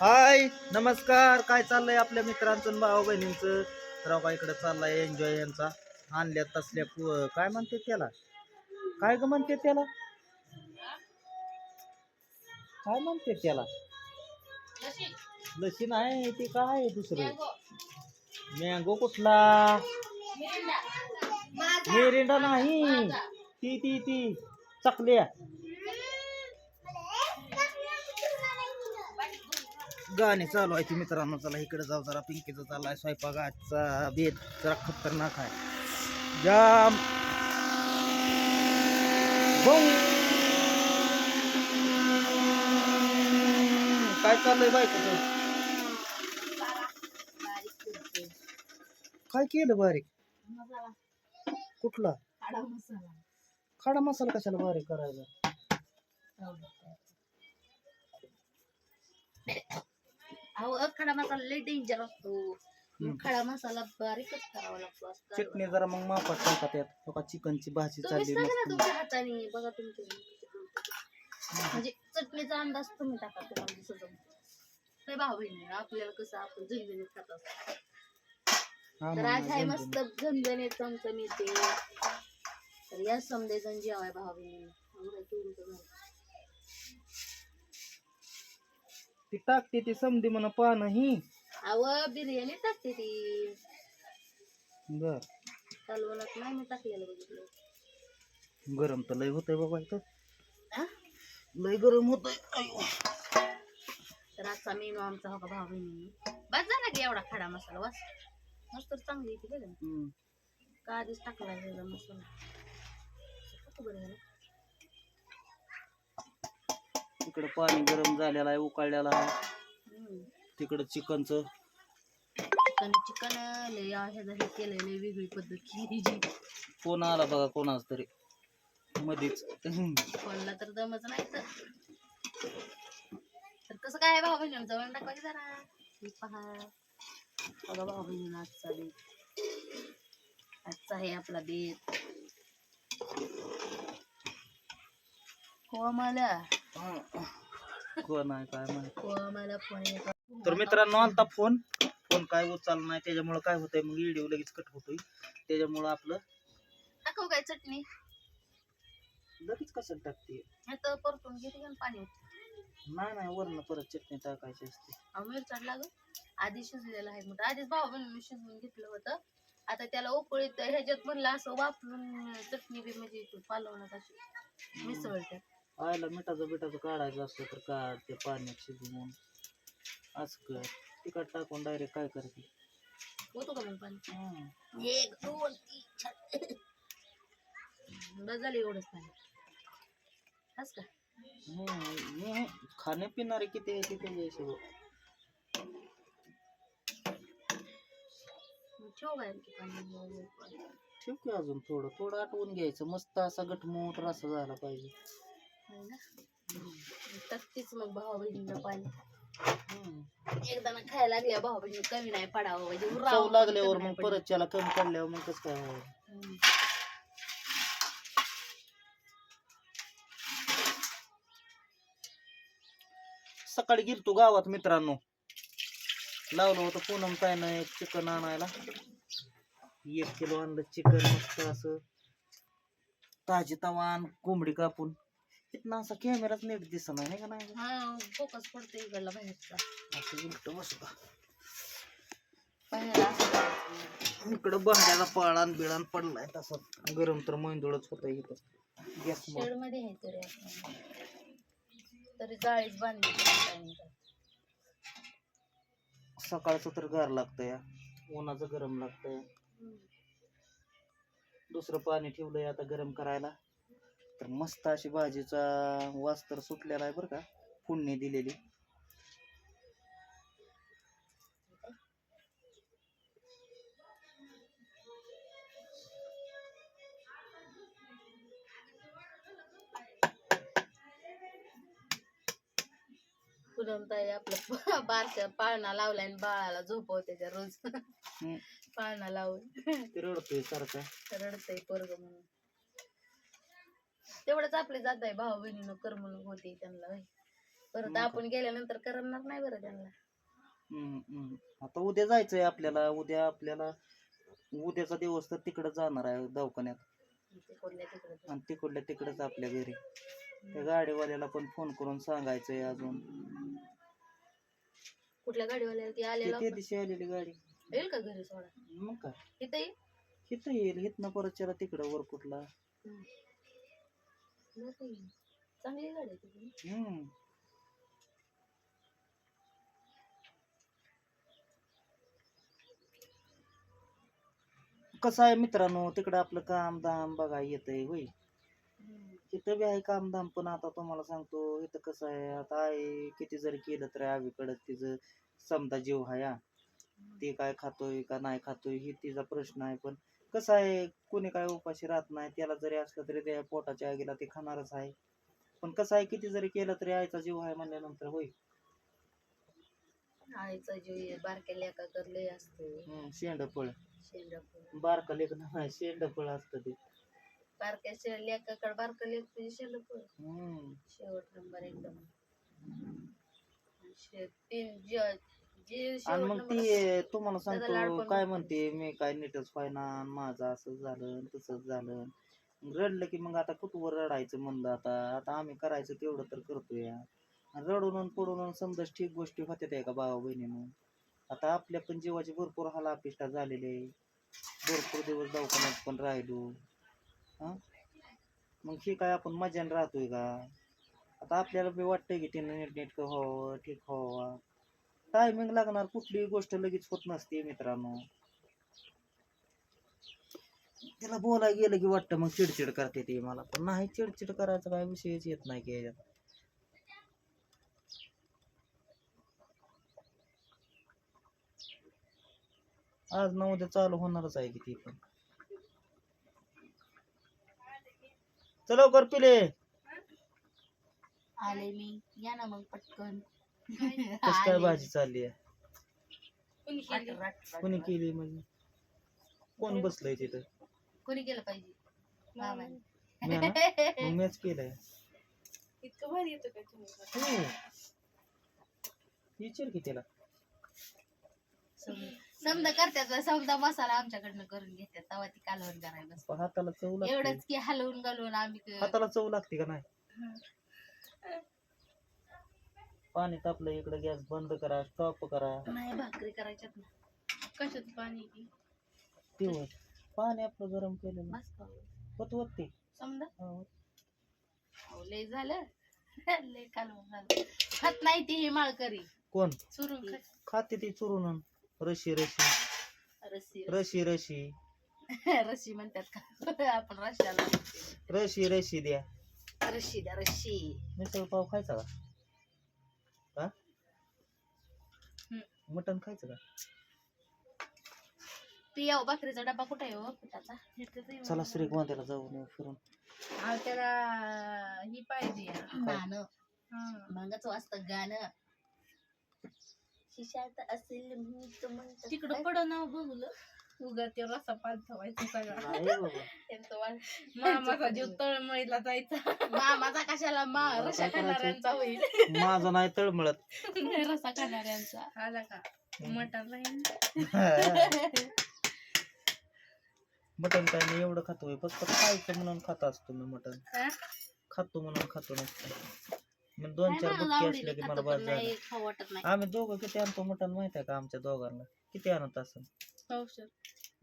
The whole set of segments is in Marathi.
हाय नमस्कार. काय चाललंय आपल्या मित्रांचं भाऊ बहिणींचं राव का इकडे चाललाय एन्जॉय यांचा. आणल्या तसल्या पु- काय म्हणते त्याला? काय ग म्हणते त्याला? काय म्हणते त्याला? लशी नाही ते काय दुसरं? मँगो कुठला? मिरिंडा नाही. ती ती ती. चकल्या. गाणे चालू आहे ते मित्रांनो. चला इकडे जाऊ जरा पिंकीचा आहे स्वयंपाक आजचा बेत जरा खतरनाक आहे. जाम. काय चाललंय बायकोचं? काय केलं बारीक? कुठला? खडा मसाला कशाला बारीक करायचा? अहो खडा मसाला लय डेंजर असतो. खडा मसाला बारीकच करावा लागतो असं चटणी जरा मग मापात टाका त्यात. बघा चिकनची भाजी तुम्ही चालली सांगा ना मस्त. तुमच्या हाताने. बघा तुमच्या म्हणजे चटणीचा अंदाज तुम्ही टाका तुम्हाला दिसत नाही भाऊ बहिणी आपल्याला कसं आपण झणझणीत खात असतो. हा, तर मग आज आहे मस्त झणझणीत चमचमीत ते. तर या समजे जण जेवाय भाऊ बहिणी ती टाकते ती समधी म्हणा पानं ही अव बिर्याणी टाकते ती बर कालवणात नाही मी टाकलेलं बघितलं गरम तर लय होतंय बाबा इथं हा? लय गरम होतंय अयो. तर आजचा मेनू आमचा हो का भाऊ बहिणी बस झाला की एवढा खडा मसाला वास मस्त चांगली येते बघा. हम्म. का आधीच टाकला मसाला बरं झालं. इकडं पाणी गरम झालेलं आहे उकळलेलं आहे. तिकडं चिकनचं. चिकन चिकन लय केलंय लय वेगळी पद्धत. जी फोन आला बघा कोणाच तरी. मध्येच कोणला तर दमच नाही तर. तर कसं काय भाऊ बहिणी जवळ टाकवायचं जरा. हे पहा. बघा भाऊ बहिणी आजचा बेत आजचा आहे आपला बेत कोमला. कोण आहे काय माहिती? कोमला फोन येतो. तर मित्रांनो आलता फोन. फोन काय उचलला नाही त्याच्यामुळं काय होतंय मग व्हिडिओ लगेच कट होतोय. त्याच्यामुळं आपलं टाकू काय चटणी. लगेच कशाला टाकते? आता परतून घेते का पाणी होतं नाही नाही वरनं परत चटणी टाकायची असते. अहो मिरचाट लागल आधी शिजलेलं आहे मोठं आधीच भाऊ बहिणी शिजवून घेतलं होतं. आता त्याला उकळीत ह्याच्यात म्हणलं असं वापरून चटणी बी म्हणजे पालवण्यात अशी मिसळते. आयला मिठाचं बिठाचं काढायचं असतं तर काढ ते पाण्यात शिजवून असं कर. तिखट टाकून डायरेक्ट काय करते? होतो का मग पाणी. एक दोन तीन चार. बस झालं एवढंच पाणी. हस का? हम्म. हम्म. खाणे पिणारे किती आहे तिथे बघ. मग ठेव काय आणखी पाणी? ठेव की अजून थोडं. थोडं आठवून घ्यायचं. मस्त असा गटमूट रसा झाला पाहिजे. ना टाकतेच मग भाऊ बहिणीला पाणी. एकदा ना खायला लागल्या बहिणी कमी नाही पडावं म्हणजे चव लागल्यावर मग परत त्याला कमी पडल्यावर मग कसं काय व्हावं? सकाळी गेलतो गावात मित्रांनो. लावलं होतं पूनम काय नाही एक चिकन आणायला. एक किलो आणलं चिकन मस्त असं. ताजी तवान कोंबडी कापून. तिथनं असा कॅमेराच नीट दिसत नाही का नाही? हा फोकस पडतो इकडला बाहेरचा. असं उलट बसू बाहेर असं. इकडं भांड्याला पाळान बिळान पडलाय तसं. गरम तर मैंदूळच होत इथं. गॅस शेडमध्ये आहे तरी आपण. तरी जाळीच बांधली. सकाळचं तर गार लागतंय या. उन्हाचं गरम लागतंय. दुसरं पाणी ठेवलंय आता गरम करायला. तर मस्त अशी भाजीचा वास तर सुटलेला आहे बरं का. फोडणी दिलेली. पुरणताई आपलं बारक्या पाळणा लावलाय आणि बाळाला झोपवते त्या रोज. पाळणा लावून. रडतोय सारखा. रडतय पोरग म्हणून. तेवढंच आपले जात आहे भाऊ बहिणीनं करमणूक होते त्यांना होय. परत मग आपण गेल्यानंतर करणार नाही बरं त्यांना. हम्म, हम्म. आता उद्या जायचंय आपल्याला उद्या आपल्याला उद्याचा दिवस तर तिकडे जाणार आहे दवाखान्यात. तिकडे आणि तिकडल्या तिकडेच आपल्या घरी. त्या गाडीवाल्याला पण फोन करून सांगायचंय अजून. कुठल्या गाडीवाल्याला? ती ते आलेला त्या दिवशी आलेली गाडी? येईल का घरी सोडा? मग काय? इथं येईल? इथं येईल इथनं परत चला तिकडं वरकुटला. चांगली गाडी आहे तुझी हम्म. कसं आहे मित्रांनो तिकडं आपलं काम दाम बघा येतंय होय. तिथं बी आहे काम धाम पण आता तुम्हाला सांगतो इथं कसं आहे आता आहे किती जरी केलं तरी आवीकडं तिचं समजा जीव आहे हा. ते काय खातोय का नाही खातोय हे तिचा प्रश्न आहे पण कसं आहे कोणी काय उपाशी राहत नाही त्याला जरी असलं तरी त्या पोटाच्या आगीला ते खाणारच आहे. पण कसं आहे किती जरी केलं तरी आईचा जीव आहे म्हणल्यानंतर होय आईचा जीव आहे, बारक्या लेका करले असतो. हम्म, शेंडफळ. शेंडा बारका लेख नाही शेंडफळ असतं ते. बारक्या लेकाकडे बारकं लेक तुझी शेंड हम्म. शेवट नंबर एकदम शे- ते जे जे आणि मग ती तुम्हाला सांगतो काय. म्हणते मी काय नीटच पाहिना माझं असं झालं तसंच झालं. रडलं की मग आता कुठवर रडायचं म्हणलं आता? आता आम्ही करायचं तेवढं तर करतोय. रडून पडून समजा ठीक गोष्टी होत्या त्या का भावा बहिणीनं. आता आपल्या पण जीवाची भरपूर हाल अपेष्टा झालेले भरपूर दिवस दवाखान्यात पण राहिलो. हा? मग हे काय आपण मजाने राहतोय का? आता आपल्याला बी वाटतंय की तिनं नीटनेटकं व्हावं ठीक व्हावं टायमिंग लागणार कुठलीही गोष्ट लगेच होत नसते मित्रांनो. तिला बोलायला गेलं की वाटतं मग चिडचिड करते ती मला. पण नाही चिडचिड करायचा काय विषयच येत नाही की याच्यात. आज ना उद्या चालू होणारच आहे की ती पण. चल लवकर पिले. आले मी. या ना मग पटकन. कस काय भाजी चालली आहे? कोणी. केली? म्हणजे? कोण बसलंय तिथं? कोणी केलं पाहिजे? मीच केलंय. इतकं भारी येतं का तुम्ही? हो. विचार की त्याला. समजा करतात समजा मसाला आमच्याकडनं करून घेतात तेव्हा ती कालवण करायला हाताला चव लागते. एवढंच की हलवून घालून आम्ही क- हाताला चव लागते का नाही? पाणी तापलं इकडे गॅस बंद करा स्टॉप करा. नाही भाकरी करायच्यात ना. कशात पाणी ते? होय. पाणी आपलं गरम बस पाहू. होत होत ते. समजा? हा. अहो, लय झालं. लय कालवण झालं. खात नाही ती ही माळकरी. कोण? चुरून खात. खाते ती चुरून. रशी रशी. रस्सी रशी. रशी रस्सी म्हणतात का? आपण रश्याला. रशी रशी द्या. रश्शी द्या रश्शी मिसळ पाव खायचा का? हा? हम्म. मटण खायचं का? ती याव भाकरीचा डबा कुठे आहे हो? पिठाचा चला श्रीगोंद्याला जाऊ नये फिरून. त्याला ही पाहिजे. गाणं. मगच वाजत गाणं. शिशात असेल म्हणतं तिकडं पड नाव बघलं. उगा ते रसा पाल ठेवायचा सगळा. नाही बाबा. त्यांचं वाण. मामाचा जीव तळमळीला जायचा. मामाचा कशाला मा मला काय खाणाऱ्यांचा होईल? माझा नाही तळमळत. रसा खाणाऱ्यांचा आला का? मटण राहील. मटण काय मी एवढं खातोय फक्त खायचं म्हणून खात असतो मी मटण. हा? खातो म्हणून खातो नसतं. मग दोन नाही चार आवडीनं असले की खातो मला पण बाद झालं. नाही खाऊ वाटत नाही. आम्ही दोघं किती आणतो मटण माहीत आहे का आमच्या दोघांना? किती आणत असं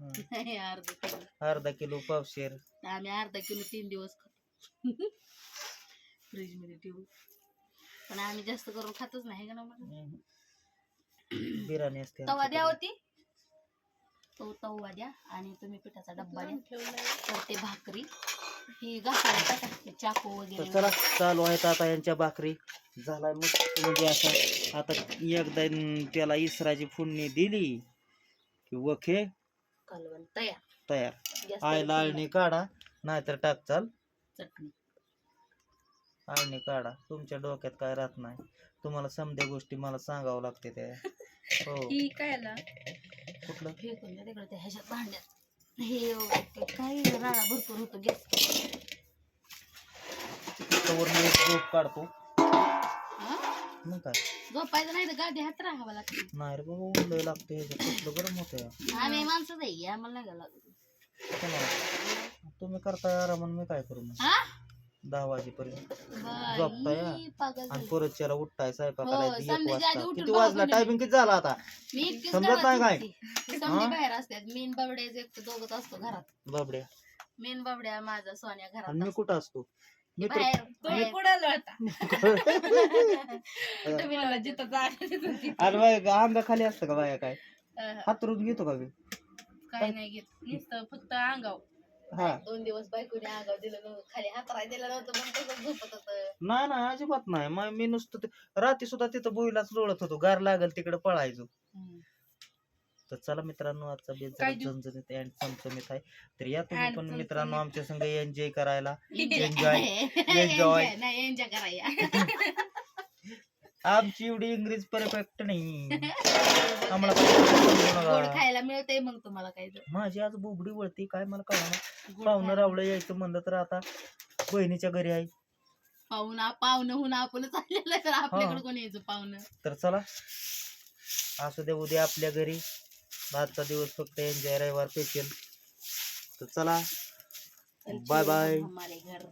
औषध अर्धा किलो. अर्धा किलो पावशेर. आम्ही अर्धा किलो तीन दिवस खातो. फ्रीजमध्ये ठेवू पण आम्ही जास्त करून खातच नाही का ना. बिर्याणी असते तवा द्या आमच्याकडे. होती तो तवा द्या आणि तुम्ही पिठाचा डब्बा द्या. तर ते भाकरी ही घासायला टाकते चाकू तर वगैरे. चला चालू आहेत आता यांच्या भाकरी. झालाय मस्त. म्हणजे असं आता एकदा न त्याला इसराची फोडणी दिली की वखे कालवण तयार. तयार. आईला आळणी काढा नाहीतर टाक चाल. चटणी. आळणी काढा. तुमच्या डोक्यात काय राहत नाही. तुम्हाला समध्या गोष्टी मला सांगावं लागते त्या. हो. ही काय आला कुठलं? फेकून द्या तिकडे त्या ह्याच्यात भांड्यात. हे ते काही राडा भरपूर होतो. गॅस. त्यावर मी एक झोप काढतो. मग काय? झोपायचं नाही तर गादी हात राहावं लागते. नाही रे बाबा ऊन लय लागतं ह्याच्यात गरम होतं आम्ही माणसं नाही आम्हाला नाही लागत. तुम्ही करताय आरामान मी काय करू मग? हा? दहा वाजेपर्यंत. झोपताय हा. बाई, पागल आणि झाली. परत त्याला उठताय स्वयंपाकाला हो, एक संध्याच्या आधी वाजता. उठून किती वाजला. टायमिंग किती झाला आता? मी समजत घरात नाही काय? हा? बाहेर असतात. मेन बाबड्याचं एक दोघच असतो घरात. बाबड्या. मेन बाबड्या माझा सोन्या आणि घरात मी असतो. कुठं असतो? बाहेर. तुम्ही बाहेर. कुणाला होता तुम्ही मला जिथं जायचं तिथं ती- अरे बाय अंगा खाली असतं का बाया काय? अं, हातरून घेतो का मी? काय नाही घेत. नुसतं फक्त अंगाव. हा. दोन दिवस बायकोने आगाव दिलं नव्हतं. खाली हातराय दिलं नव्हतं मग तसंच झोपत होतं? नाही ना अजिबात नाही. मग मी नुसतं ते- रात्री सुद्धा तिथं बोईलाच लोळत होतो. गार लागल तिकडे पळायचो. तर चला मित्रांनो आजचा बेस जरा? झणझणीत आणि चमचमीत आहे तर या तुम्ही पण चमचमीत. मित्रांनो आमच्या संग एन्जॉय करायला एन्जॉय Enjoy. Enjoy. नाही एन्जॉय कराया आमची एवढी इंग्रज परफेक्ट नाही आम्हाला गोड. खायला मिळतंय मग तुम्हाला काय तर माझी आज बोबडी वळती काय मला कळणार गोड पाहुणं खायला. रावलं यायचं म्हणलं तर आता बहिणीच्या घरी आहे पाहुणा पाहुणं होऊन आपण चाललेलं तर आपल्याकडे. कोण यायचं पाहुणं तर चला असू दे उद्या आपल्या घरी आजचा दिवस फक्त एन्जॉय रविवार स्पेशल तर चला बाय बाय. हमारे घर.